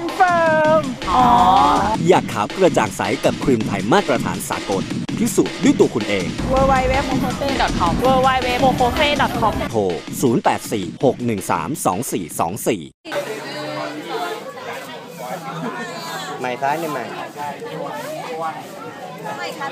เฟิร์มอ๋อ อยากขาวกระจ่างใสกับครีมไทยมาตรฐานสากลพิสูจน์ด้วยตัวคุณเอง w w w m o k o s e com w w w m o k o s e com โทร 0846132424 ใหม่ซ้ายเนี่ยใหม่ฮัล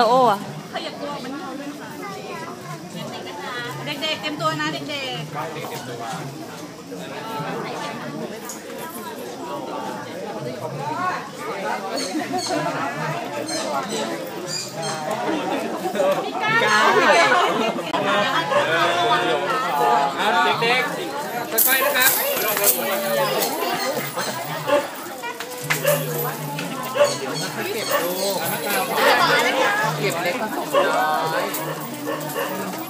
ลโอะ เด็กๆเต็มตัวนะเด็กครั้งหน่อยนะครับ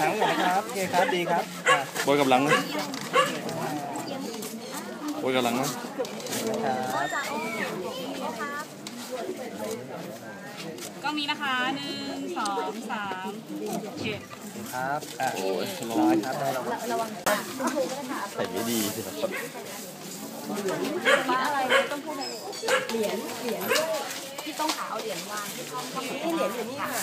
ทั้งหมดครับโอเคครับดีครับโบยกับหลังนะโบยกับหลังนะก็มีนะคะหนึ่งสองสามเจ็ดครับโอ้ยร้อยครับได้ระวังระวังใส่ไม่ดีสิครับมาอะไรต้องพูดอะไรเหรียญเหรียญที่ต้องหาเอาเหรียญวางที่เขาเหรียญอยู่นี่ค่ะ